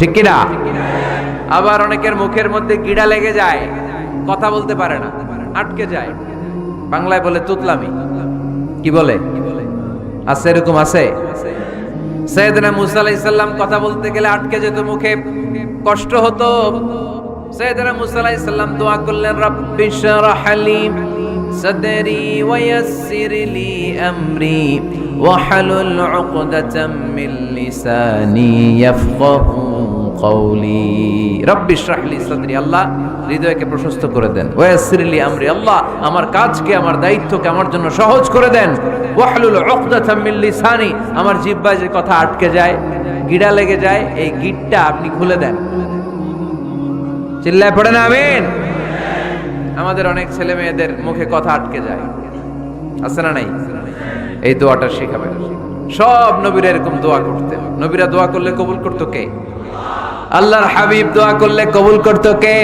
ঠিক কিনা? আবার অনেকের মুখের মধ্যে গিড়া লেগে যায়, কথা বলতে পারে না, আটকে যায়। বাংলায় বলে তুতলামি। কি বলে? আছে এরকম আছে? সৈয়দনা মুসা আলাইসাল্লাম কথা বলতে গেলে আটকে যেত মুখে, কষ্ট হতো। সৈয়দনা মুসা আলাইসাল্লাম দোয়া করলেন, রব্বি শরহ সদরি সাদরি ওয়া ইয়াসসির আমরি ওয়া হালুল উকদাতাম মিন লিসানি ইয়াফকাহু কৌলি রব্বি শাহলি সাদরি, আল্লাহ হৃদয়কে প্রশস্ত করে দেন। ওয়াসিরলি আমরি, আল্লাহ আমার কাজকে, আমার দায়িত্বকে আমার জন্য সহজ করে দেন। ওয়াহলুল উকদাতাম মিন লিসানি, আমার জিহ্বায় যে কথা আটকে যায়, গিড়া লেগে যায়, এই গিটটা আপনি খুলে দেন। চিল্লায় পড়েন আমিন? আমাদের অনেক ছেলে মেয়েদের মুখে কথা আটকে যায়। আছে না নাই? এই দোয়াটা শেখাবে সব নবীরা এরকম দোয়া করতেন। নবীরা দোয়া করলে কবুল করতো কে? আল্লাহর হাবিব দোয়া করলে কবুল করতো কে?